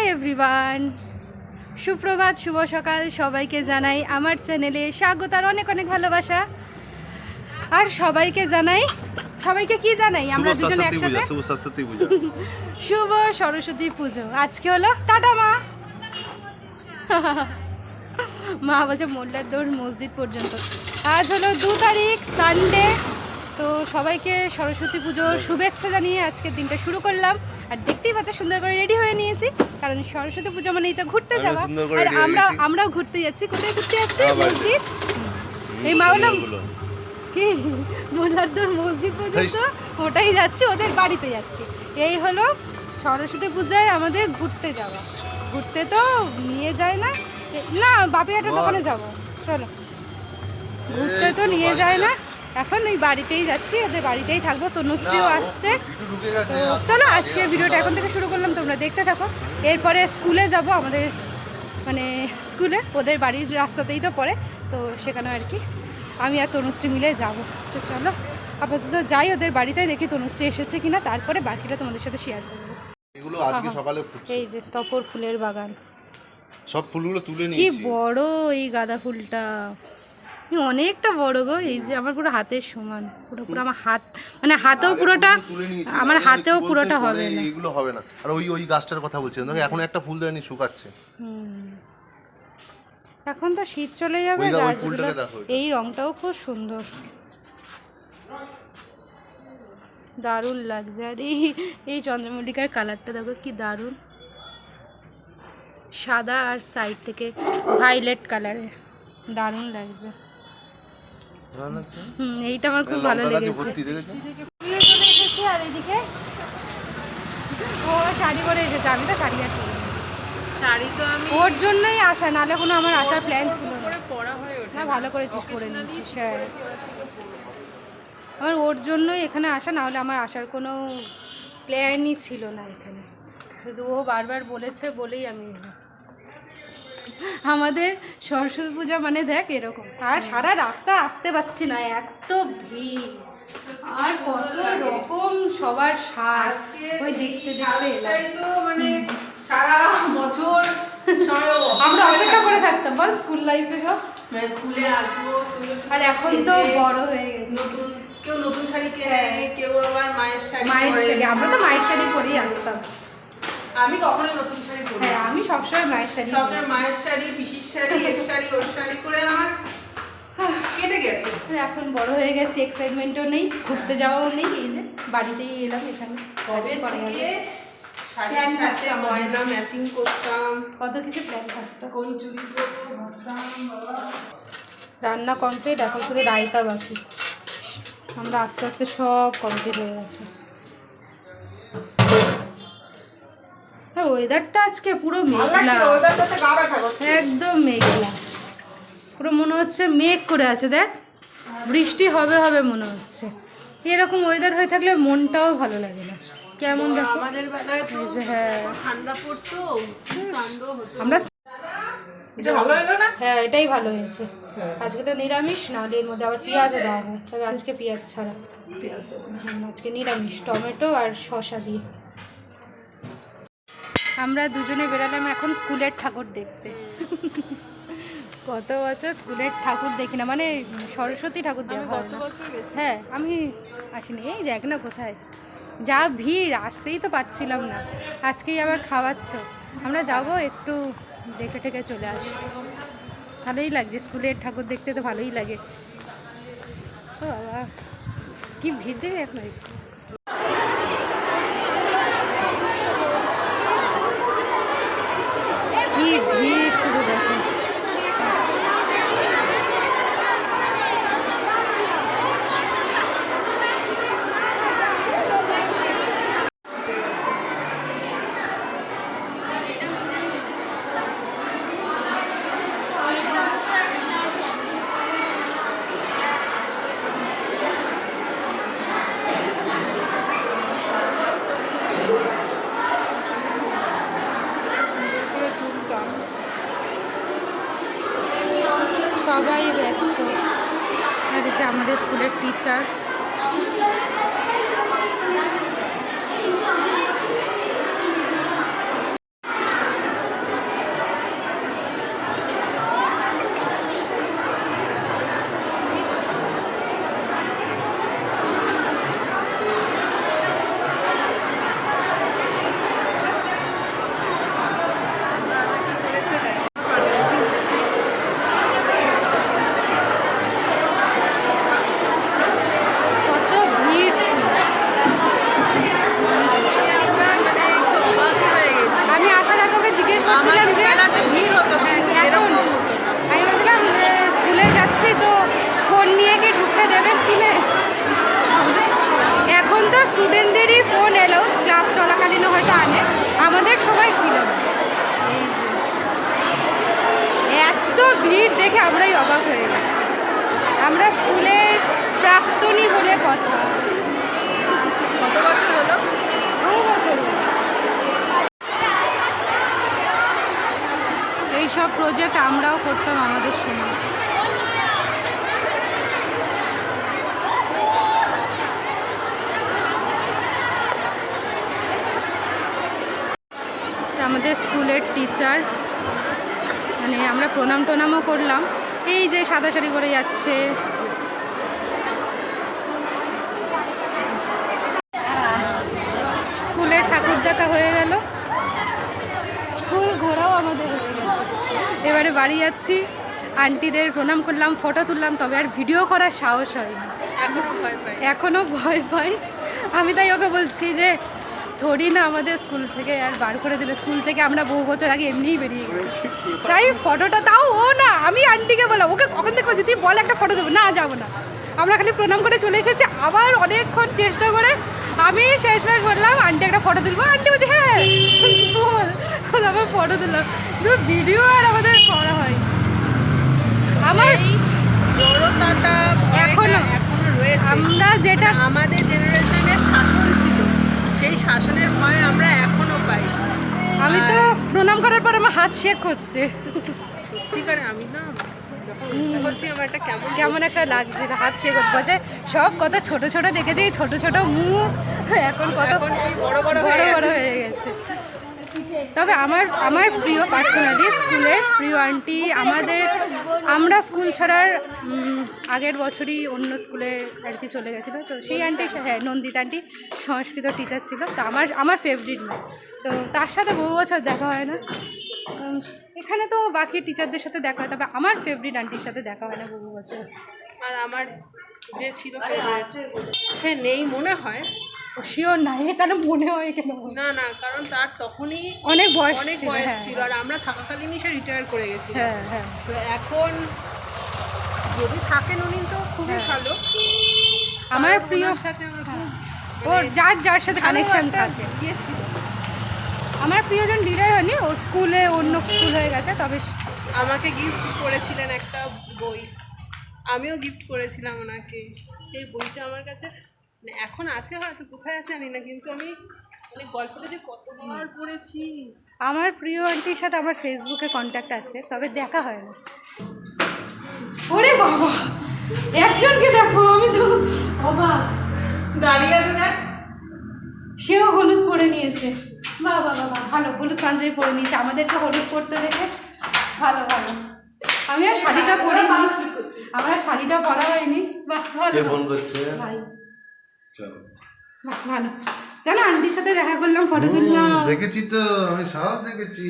Hi everyone সুপ্রভাত শুভ সকাল সবাইকে জানাই আমার চ্যানেলে স্বাগত আর অনেক অনেক ভালোবাসা। আর সবাইকে জানাই সবাইকে কি জানাই? আমরা দুজনে একসাথে? শুভ সরস্বতী পূজা। শুভ সরস্বতী পুজো। আজকে হলো টাটা মা। মা বলছে মোল্লার দৌড় মসজিদ পর্যন্ত। আজ হলো দু তারিখ সানডে তো সবাইকে সরস্বতী পুজোর শুভেচ্ছা জানিয়ে আজকের দিনটা শুরু করলাম। আর দেখতেই পাচ্ছ সুন্দর করে রেডি হয়ে নিয়েছি কারণ সরস্বতী পুজো মানেই তো ঘুরতে যাওয়া। আর আমরা আমরাও ঘুরতে যাচ্ছি। কোথায় ঘুরতে যাচ্ছি? মসজিদ? এই মা বললাম কি? মোল্লারদোর মসজিদ পর্যন্ত? ওটাই যাচ্ছি ওদের বাড়িতে যাচ্ছি। এই হলো সরস্বতী পূজায় আমাদের ঘুরতে যাওয়া। ঘুরতে তো নিয়ে যায় না। না বাপিয়াটার। দোকানে যাব। চলো। ঘুরতে তো নিয়ে যায় না। এখন ওই বাড়িতেই যাচ্ছি ওদের বাড়িতেই থাকব তনুশ্রীও না, ও আসছে। তো চলো আজকে ভিডিওটা এখন থেকে শুরু করলাম তোমরা দেখতে থাকো। এরপরে স্কুলে যাব আমাদের মানে স্কুলে ওদের বাড়ির রাস্তাতেই তো পড়ে তো সেখানে আর কি। আমি আর তনুশ্রী মিলে যাব। তো চলো আপাতত যাই ওদের বাড়িতে দেখি তনুশ্রী এসেছে কিনা তারপরে বাকিটা তোমাদের সাথে শেয়ার করব। এগুলো আজকে সকালে। এই যে তপর ফুলের বাগান। সব ফুলগুলো তুলে কি বড় এই গাঁদা ফুলটা। অনেকটা বড় গো এই যে আমার পুরো হাতের সমান পুরো পুরো আমার হাত মানে হাতেও পুরোটা। আমার হাতেও পুরোটা হবে না। এগুলো হবে না। আর ওই ওই গাছটার কথা বলছিলাম। দেখো এখন একটা ফুল দেয়নি শুকাচ্ছে। এখন তো শীত চলে যাবে গাছগুলো। এই রংটাও খুব সুন্দর। দারুণ লাগছে। আর এই এই চন্দ্রমল্লিকার কালারটা দেখো কি দারুণ। সাদা আর সাইড থেকে ভাইলেট কালারের। দারুণ লাগছে? হুম এইটা আমার খুব ভালো লেগেছে। এসেছি আর এদিকে ও শাড়ি পরে এসেছে আমি তো শাড়ি আর শাড়ি তো আমি ওর জন্যই আসা নাহলে কোনো আমার আসার প্ল্যান ছিল না। করে হয়ে ওঠে। না ভালো করেছিস করে হ্যাঁ। আমার ওর জন্যই এখানে আসা না হলে আমার আসার কোনো প্ল্যানই ছিল না এখানে। শুধু ও বারবার বলেছে বলেই আমি এলাম আমাদের সরস্বতী পূজা মানে দেখ এরকম। আর সারা রাস্তা আসতে পারছি না এত ভিড়। আর কত রকম সবার সাজ। ওই দেখতে দেখতে মানে সারা বছর আমরা অপেক্ষা করে থাকতাম বল স্কুল লাইফে সব? মানে স্কুলে আসব আর এখন তো বড় হয়ে গেছে। নতুন কেউ নতুন শাড়ি হ্যাঁ। কেউ আবার মায়ের শাড়ি মায়ের শাড়ি আমরা তো মায়ের শাড়ি পরেই আসতাম। আমি কখনোই নতুন শাড়ি পরি হ্যাঁ আমি সবসময় মায়ের শাড়ি সবসময় মায়ের শাড়ি পিসির শাড়ি এর শাড়ি ওর শাড়ি করে আমার কেটে গেছে। এখন বড় হয়ে গেছে এক্সাইটমেন্টও নেই ঘুরতে যাওয়াও নেই এই যে বাড়িতেই এলাম এখানে। কবে। থেকে শাড়ির সাথে ময়না ম্যাচিং করতাম। কত কিছু প্ল্যান থাকতো কোন চুড়ি পরবো ভাবতাম রান্না কমপ্লিট এখন শুধু রায়তা বাকি। আমরা আস্তে আস্তে সব কমপ্লিট হয়ে গেছে। আর ওয়েদারটা আজকে পুরো মেঘলা। একদম মেঘলা। পুরো মনে হচ্ছে মেঘ করে আছে দেখ। বৃষ্টি হবে হবে মনে হচ্ছে। এরকম ওয়েদার হয়ে থাকলে মনটাও ভালো লাগে না। কেমন দেখো? হ্যাঁ। আমরা না? হ্যাঁ এটাই ভালো হয়েছে। আজকে তো নিরামিষ নাহলে এর মধ্যে আবার পেঁয়াজও দেওয়া হয়। তবে আজকে পেঁয়াজ ছাড়া। আজকে নিরামিষ টমেটো আর শসা দিয়ে। আমরা দুজনে বেরালাম এখন স্কুলের ঠাকুর দেখতে। কত বছর স্কুলের ঠাকুর দেখি না মানে সরস্বতী ঠাকুর দেখা হয় হ্যাঁ আমি আসিনি এই দেখ না কোথায়। যা ভিড় আসতেই তো পারছিলাম না। আজকেই আবার খাওয়াচ্ছ। আমরা যাব একটু দেখে টেকে চলে আসব। ভালোই লাগছে স্কুলের ঠাকুর দেখতে তো ভালোই লাগে। ও বাবা কি ভিড় দেখে এখন কি ভিড় শুধু দেখো সবাই ব্যস্ত আর এই যে আমাদের স্কুলের টিচার ফোনটা দেবে স্কুলে আমাদের এখন তো স্টুডেন্টদেরই ফোন এলো ক্লাস চলাকালীন হয়তো আনে আমাদের সময় ছিল না এই যে। এত ভিড় দেখে আমরাই অবাক হয়ে গেছি। আমরা স্কুলের প্রাক্তনী বলে কথা। কত বছর হলো? বহু বছর এইসব প্রজেক্ট আমরাও করতাম আমাদের সময়। আমাদের স্কুলের টিচার মানে আমরা প্রণাম টনামও করলাম। এই যে সাদা শাড়ি পরে যাচ্ছে। স্কুলের ঠাকুর দেখা হয়ে গেল। স্কুল ঘোরাও আমাদের হয়ে গেছে। এবারে বাড়ি যাচ্ছি। আন্টিদের প্রণাম করলাম ফটো তুললাম তবে আর ভিডিও করার সাহস হয়নি। এখনও ভয় পাই। এখনও ভয় পাই। আমি তাই ওকে বলছি যে থরি না আমাদের স্কুল থেকে আর বার করে দেবে। স্কুল থেকে আমরা বহু বছর আগে এমনিই বেরিয়ে গেছি। তাই ফটোটা তাও না আমি আন্টিকে বললাম ওকে কখন থেকে তুই বল একটা ফটো দেবো। না যাব না। আমরা খালি প্রণাম করে চলে এসেছি। আবার অনেকক্ষণ চেষ্টা করে আমি শেষমেশ বললাম আন্টি একটা ফটো তুলবো? আন্টি বলছে হ্যাঁ বল আমার ফটো তুললাম ভিডিও আর আমাদের করা হয় আমার জড়তাটা এখনো- এখনও রয়েছে। আমরা যেটা মানে আমাদের জেনারেশনের শাসন ছিল সেই শাসনের ভয় আমরা এখনও পাই। আমি তো প্রণাম করার পর আমার হাত শেক হচ্ছে। সত্যিকারে আমি না কেমন একটা লাগছে হাত শেক হচ্ছে সব কথা ছোট ছোট দেখেছি ছোট ছোট মুখ। এখন কত বড় বড় হয়ে গেছে। তবে আমার আমার প্রিয় পার্সোনালি স্কুলের প্রিয় আন্টি আমাদের আমরা স্কুল ছাড়ার আগের বছরই অন্য স্কুলে আর কি চলে গেছিল। তো সেই আন্টি হ্যাঁ নন্দিতা আন্টি সংস্কৃত টিচার ছিল। তো আমার আমার ফেভারিট না তো তার সাথে বহু বছর দেখা হয় না। এখানে তো বাকি টিচারদের সাথে দেখা হয় তবে আমার ফেভারিট আন্টির সাথে দেখা হয় না বহু বছর। আর আমার যে ছিল সে নেই মনে হয়। ও শিওর নাই তাহলে মনে হয় কেন? না না কারণ তার তখনই অনেক বয়স অনেক বয়স হ্যাঁ, ছিল আর আমরা থাকাকালীনই সে রিটায়ার করে গেছিল। হ্যাঁ হ্যাঁ। তো এখন যদি থাকেন উনি তো খুবই হ্যাঁ। ভালো। আমার প্রিয় সাথে আমার ওর যার যার সাথে কানেকশন থাকে। ইয়ে ছিল। আমার প্রিয়জন লিডার হয়নি ওর স্কুলে অন্য স্কুল হয়ে গেছে তবে আমাকে গিফট করেছিলেন একটা বই। আমিও গিফট করেছিলাম ওনাকে। সেই বইটা আমার কাছে মানে এখন আছে হয়তো কোথায় আছে জানি না কিন্তু আমি মানে গল্পটা যে কতবার পড়েছি। আমার প্রিয় আন্টির সাথে আমার ফেসবুকে কন্ট্যাক্ট আছে তবে দেখা হয় না। ওরে বাবা! একজনকে দেখো আমি তো অবাক। দাঁড়িয়ে আছে দেখ। সেও হলুদ পরে নিয়েছে। বাহ বাহ বাহ বাহ, ভালো হলুদ পাঞ্জাবি পরে নিয়েছে। আমাদেরকে হলুদ পরতে দেখে ভালো ভালো। আমি আর শাড়িটা পরিনি। আমার আর শাড়িটা পরা হয়নি। বাহ ভালো। ফোন করছে? ভাই বাহ ভালো। জানো আন্টির সাথে দেখা করলাম ফটো তুললাম দেখেছি তো আমি সাহস দেখেছি।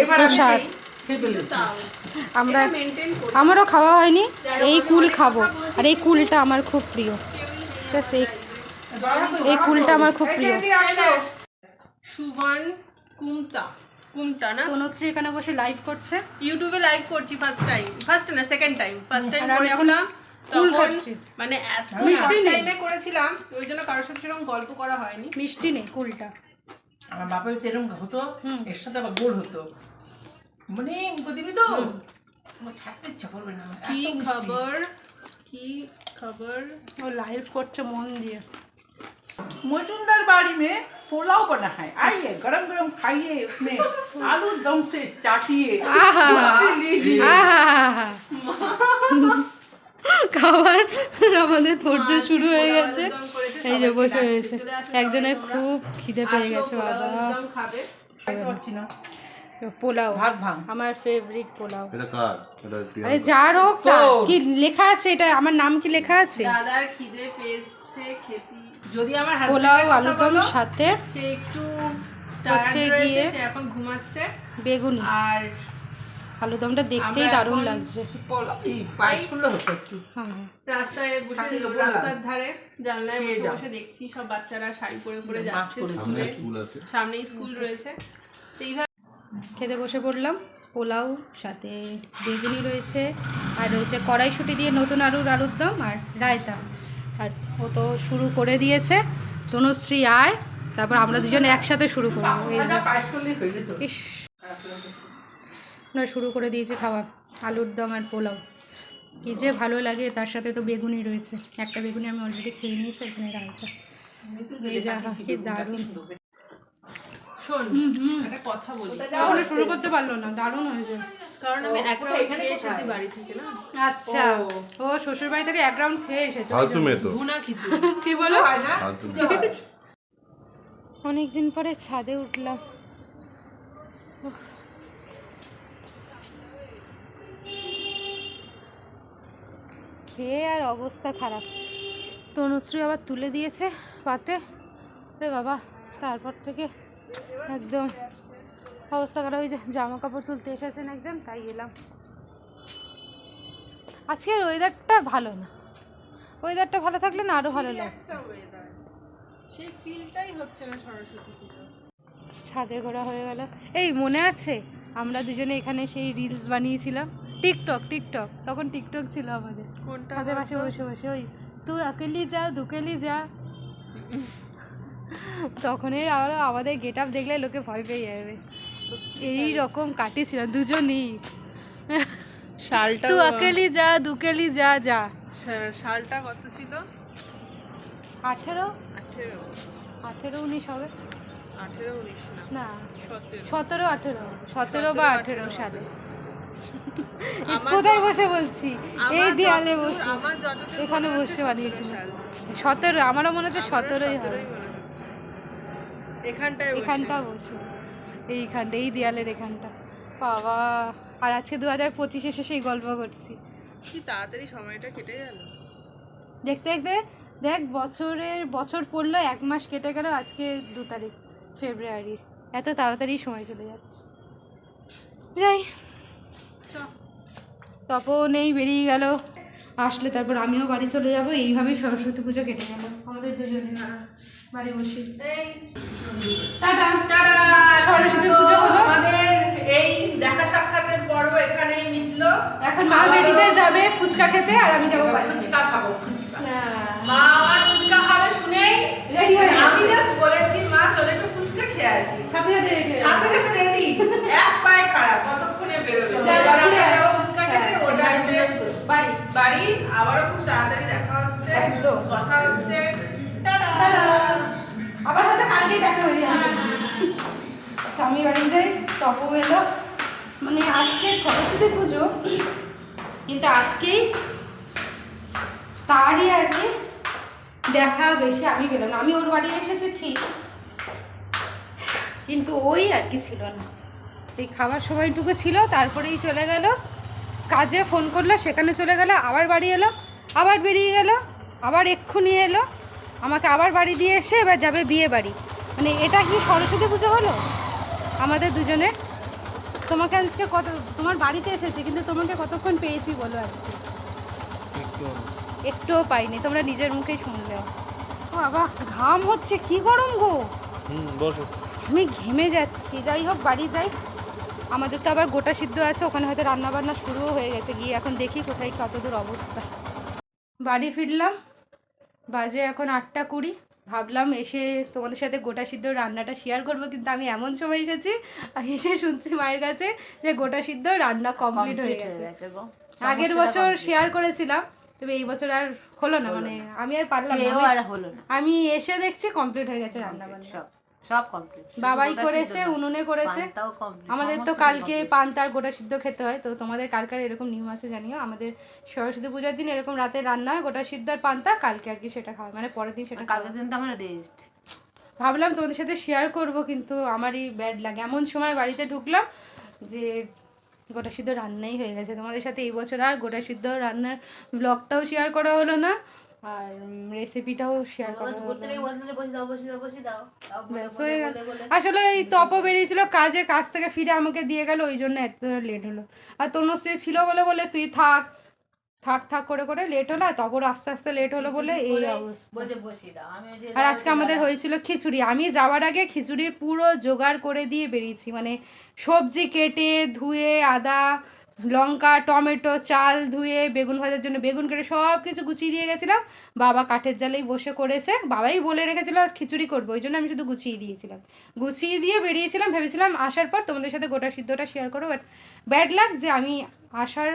এই প্রসাদ। আমরা আমারও খাওয়া হয়নি। এই কুল খাব। আর এই কুলটা আমার খুব প্রিয়। ঠিক আছে এই- কুলটা আমার খুব প্রিয়। সুভান কুমতা। কুমটা না? তনুশ্রী এখানে বসে লাইভ করছে। ইউটিউবে লাইভ করছি ফার্স্ট টাইম ফার্স্ট না সেকেন্ড টাইম ফার্স্ট টাইম করেছিলাম। তখন মানে এত। টাইমে করেছিলাম ওই জন্য কারোর সাথে সেরকম গল্প করা হয়নি। মিষ্টি নেই কুলটা। আমার বাপের তো এরকম হতো এর সাথে আবার গোল হতো। মানে দিবি তো? ছাড়তে ইচ্ছা করবে না। কি খবর? কি খবর? ও লাইভ করছে মন দিয়ে। मजुमदार बाड़ी में पुलाव बना है आइए गरम गरम खाइए उसमें आलू दम से चाटिए आहा। मस्ती लीजिए আহা! খাবার আমাদের ধৈর্য শুরু হয়ে গেছে এই যে বসে রয়েছে একজনের খুব খিদে পেয়ে গেছে বাবা খাবে খাইতে পারছি না পোলাও ভাত ভাঙ আমার ফেভারিট পোলাও এটা কার এটা আরে যার হোক তা তোর। কি লেখা আছে এটা আমার নাম কি লেখা আছে দাদার খিদে পেয়েছে খেতি যদি আমার পোলাও হাজবেন্ডের কথা সাথে সে একটু হচ্ছে গিয়ে- সে এখন ঘুমাচ্ছে। বেগুনি। আর আলুদমটা দেখতেই দারুণ লাগছে। হ্যাঁ হ্যাঁ। রাস্তায় বসে। রাস্তার ধারে জানলায় বসে বসে দেখছি সব বাচ্চারা শাড়ি পরে পরে যাচ্ছে পরে সামনে স্কুলে স্কুল সামনেই স্কুল রয়েছে। এইভাবে খেতে বসে পড়লাম পোলাও সাথে বেগুনি রয়েছে আর রয়েছে কড়াইশুঁটি দিয়ে নতুন আলুর আলুর দম আর রায়তা। আর ও তো শুরু করে দিয়েছে। তনুশ্রী আয় তারপর আমরা দুজন একসাথে শুরু করব। ইস। না শুরু করে দিয়েছে খাওয়া আলুর দম আর পোলাও। কি যে ভালো লাগে তার সাথে তো বেগুনি রয়েছে। একটা বেগুনি আমি অলরেডি খেয়ে নিয়েছি এখানে রায়তা কি দারুণ। কথা বলি। শুরু করতে পারল না দারুণ হয়েছে কারণ আমি এক রাউন্ড খেয়ে এসেছি বাড়ি থেকে না? আচ্ছা ও। শ্বশুর বাড়ি থেকে এক রাউন্ড খেয়ে এসেছে ফালতু মেয়ে তো। ভুনা কিছু কি বলো? ফালতু অনেক দিন পরে ছাদে উঠলাম। খেয়ে আর অবস্থা খারাপ। তনুশ্রী আবার তুলে দিয়েছে পাতে। রে বাবা তারপর থেকে একদম অবস্থা খারাপ ওই যে জামা কাপড় তুলতে এসেছেন একজন তাই এলাম। আজকের ওয়েদারটা ভালো না। ওয়েদারটা ভালো থাকলে না আরও ভালো লাগে। সেই ফিলটাই হচ্ছে না সরস্বতী পুজো ছাদে ঘোরা হয়ে গেল। এই মনে আছে আমরা দুজনে এখানে সেই রিলস বানিয়েছিলাম। টিকটক টিকটক তখন টিকটক ছিল আমাদের। ছাদের পাশে বসে বসে ওই তুই আকেলি যা দুকেলি যা। তখনই আর আমাদের গেট আপ দেখলে লোকে ভয় পেয়ে যাবে। এই রকম কাটিয়েছিলাম দুজনই। শালটা তুই আকেলি যা দুকেলি যা যা। শালটা কত ছিল? আঠেরো? আঠেরো। আঠেরো উনিশ হবে। আঠেরো উনিশ না সতেরো। আঠেরো। সতেরো বা আঠেরো সালে। কোথায় বসে বলছি? এই দেয়ালে বসে। এখানে বসে বানিয়েছিল সতেরো আমারও মনে হচ্ছে সতেরোই হবে। এখানটায়। এখানটা বসে। এইখানটা এই দেয়ালের এখানটা। বাবা আর আজকে দু হাজার পঁচিশে এসে সেই গল্প করছি। কি তাড়াতাড়ি সময়টা কেটে গেল। দেখতে দেখতে দেখ বছরের বছর পড়ল এক মাস কেটে গেল আজকে দু তারিখ ফেব্রুয়ারির এত তাড়াতাড়ি সময় চলে যাচ্ছে। যাই তপও নেই বেরিয়ে গেল। আসলে তারপর আমিও বাড়ি চলে যাব এইভাবেই সরস্বতী পুজো কেটে গেল। আমাদের দুজনে বাড়ি বসে। টাটা। টাটা! সরস্বতী পুজো। হলো। আমাদের এই দেখা সাক্ষাতের পর্ব এখানেই মিটলো। এখন মা বেরিতে যাবে ফুচকা খেতে আর আমি যাব ফুচকা খাব ফুচকা। মা আমার ফুচকা খাবে শুনেই রেডি হয়ে আমি জাস্ট বলেছি মা চলে একটু ফুচকা খেয়ে আসি। সাথে সাথে রেডি সাথে সাথে রেডি এক পায়ে খারাপ কতক্ষণে বেরোবে? আমরা যাব ফুচকা খেতে ও হ্যাঁ, যাচ্ছে। বাড়ি। বাড়ি আবারও খুব তাড়াতাড়ি দেখা হচ্ছে। কথা হচ্ছে। আবার হয়তো দেখা হয়ে যাবে। আমি বাড়ি যাই তপু এলো। মানে আজকে সরস্বতী পুজো কিন্তু আজকেই তারই আর কি দেখা বেশি আমি পেলাম না। আমি ওর বাড়ি এসেছি ঠিক কিন্তু ওই আর কি ছিল না। এই খাবার সময়টুকু ছিল তারপরেই চলে গেল। কাজে ফোন করল সেখানে চলে গেল আবার বাড়ি এলো আবার বেরিয়ে গেল আবার এক্ষুনি এলো। আমাকে আবার বাড়ি দিয়ে এসে এবার যাবে বিয়ে বাড়ি। মানে এটা কি সরস্বতী পুজো হলো? আমাদের দুজনের? তোমাকে আজকে কত তোমার বাড়িতে এসেছি কিন্তু তোমাকে কতক্ষণ পেয়েছি বলো আজকে? একটুও পাইনি তোমরা নিজের মুখেই শুনলে। বাবা ঘাম হচ্ছে কি গরম গো! আমি ঘেমে যাচ্ছি যাই হোক বাড়ি যাই। আমাদের তো আবার গোটা সিদ্ধ আছে ওখানে হয়তো রান্না বান্না শুরুও হয়ে গেছে গিয়ে এখন দেখি কোথায় কত দূর অবস্থা। বাড়ি ফিরলাম বাজে এখন আটটা কুড়ি। ভাবলাম এসে তোমাদের সাথে গোটা সিদ্ধ রান্নাটা শেয়ার করব কিন্তু আমি এমন সময় এসেছি এসে শুনছি মায়ের কাছে যে গোটা সিদ্ধ রান্না কমপ্লিট হয়ে গেছে। আগের বছর শেয়ার করেছিলাম তবে এই বছর আর হলো না মানে আমি আর পারলাম না আমি এসে দেখছি কমপ্লিট হয়ে গেছে রান্না বান্না সব কমপ্লিট বাবাই করেছে উনুনে করেছে। আমাদের তো কালকে পান্তার গোটা সিদ্ধ খেতে হয় তো তোমাদের কার কার এরকম নিয়ম আছে জানিও? আমাদের সরস্বতী পূজার দিন এরকম রাতে রান্না হয় গোটা সিদ্ধ আর পান্তা কালকে আর কি সেটা খাওয়া মানে পরের দিন সেটা খাওয়া কালকে দিন তো আমার রেস্ট ভাবলাম তোমাদের সাথে শেয়ার করব কিন্তু আমারই ব্যাড লাগে। এমন সময় বাড়িতে ঢুকলাম যে গোটা সিদ্ধ রান্নাই হয়ে গেছে। তোমাদের সাথে এই বছর আর গোটা সিদ্ধ রান্নার ব্লগটাও শেয়ার করা হলো না। আর রেসিপিটাও শেয়ার আসলে এই তপ বেরিয়েছিল কাজে কাজ থেকে ফিরে আমাকে দিয়ে গেল ওই জন্য এত লেট হলো। আর তনুশ্রী ছিল বলে বলে তুই থাক থাক থাক করে করে লেট হলো আর তারপর আস্তে আস্তে লেট হলো বলে এই অবস্থা। ওই আর আজকে আমাদের হয়েছিল খিচুড়ি। আমি যাওয়ার আগে খিচুড়ির পুরো জোগাড় করে দিয়ে বেরিয়েছি। মানে সবজি কেটে ধুয়ে আদা লঙ্কা, টমেটো, চাল ধুয়ে, বেগুন ভাজার জন্য বেগুন কেটে সব কিছু গুছিয়ে দিয়ে গেছিলাম। বাবা কাঠের জালেই বসে করেছে। বাবাই বলে রেখেছিল খিচুড়ি করব। ওই জন্য আমি শুধু গুছিয়ে দিয়েছিলাম। গুছিয়ে দিয়ে বেরিয়েছিলাম, ভেবেছিলাম আসার পর তোমাদের সাথে গোটা সিদ্ধটা শেয়ার করো বাট ব্যাড লাগ যে আমি আসার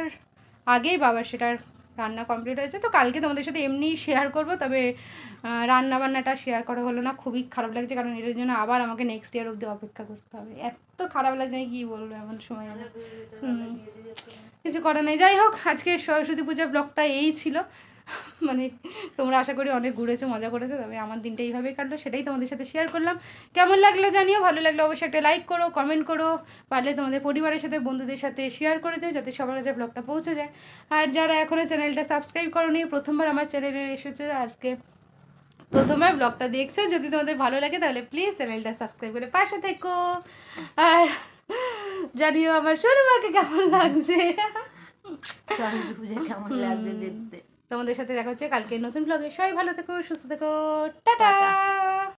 আগেই বাবার সেটার রান্না কমপ্লিট হয়েছে। তো কালকে তোমাদের সাথে এমনি শেয়ার করব, তবে রান্না বান্নাটা শেয়ার করা হলো না, খুবই খারাপ লাগছে, কারণ এটার জন্য আবার আমাকে নেক্সট ইয়ার অব্দি অপেক্ষা করতে হবে। এত খারাপ লাগছে, আমি কী বলব এমন সময়। কিছু করার নেই। যাই হোক, আজকে সরস্বতী পূজা ব্লগটা এই ছিল। মানে তোমরা আশা করি অনেক ঘুরেছো, মজা করেছ, তবে আমার দিনটা এইভাবেই কাটলো, সেটাই তোমাদের সাথে শেয়ার করলাম। কেমন লাগল জানিও? ভালো লাগল অবশ্যই একটা লাইক করো কমেন্ট করো, পারলে তোমাদের পরিবারের সাথে, বন্ধুদের সাথে শেয়ার করে দিও, যাতে সবার কাছে ব্লগটা পৌঁছে যায়। আর যারা এখনও চ্যানেলটা সাবস্ক্রাইব করোনি, প্রথমবার আমার চ্যানেলে এসেছ, আজকে প্রথমবার ব্লগটা দেখছ, যদি তোমাদের ভালো লাগে, তাহলে প্লিজ চ্যানেলটা সাবস্ক্রাইব করে পাশে থেকো। আর জানিও আমার সোনুমাকে কেমন লাগছে? কেমন লাগছে দেখতে। তোমাদের সাথে দেখা হচ্ছে কালকে নতুন ব্লগে সবাই ভালো থেকো সুস্থ থেকো। টাটা।